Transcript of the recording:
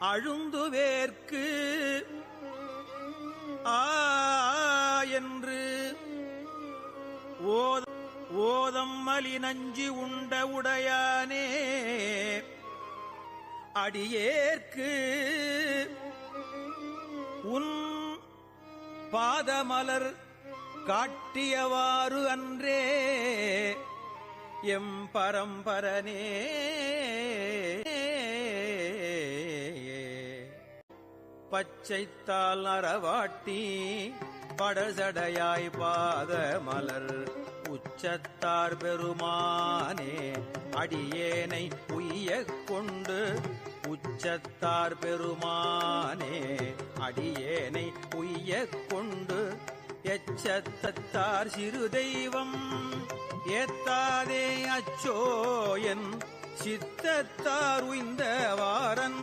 அழுந்துவேற்கு. ஆ என்று ஓதம் மலி நஞ்சி உண்ட உடையானே. அடியேற்கு உன் பாதமலர் காட்டியவாறு அன்றே. எம் பரம்பரனே. பச்சைத்தால் அறவாட்டி படசடையாய் பாத மலர். உச்சத்தார் பெருமானே அடியேனை உய்யக் கொண்டு. உச்சத்தார் பெருமானே அடியேனை உய்யக் கொண்டு. எச்சத்தார் சிறு தெய்வம் ஏத்தாதே அச்சோ என் சித்தத்தார் உய்ந்த வாரன்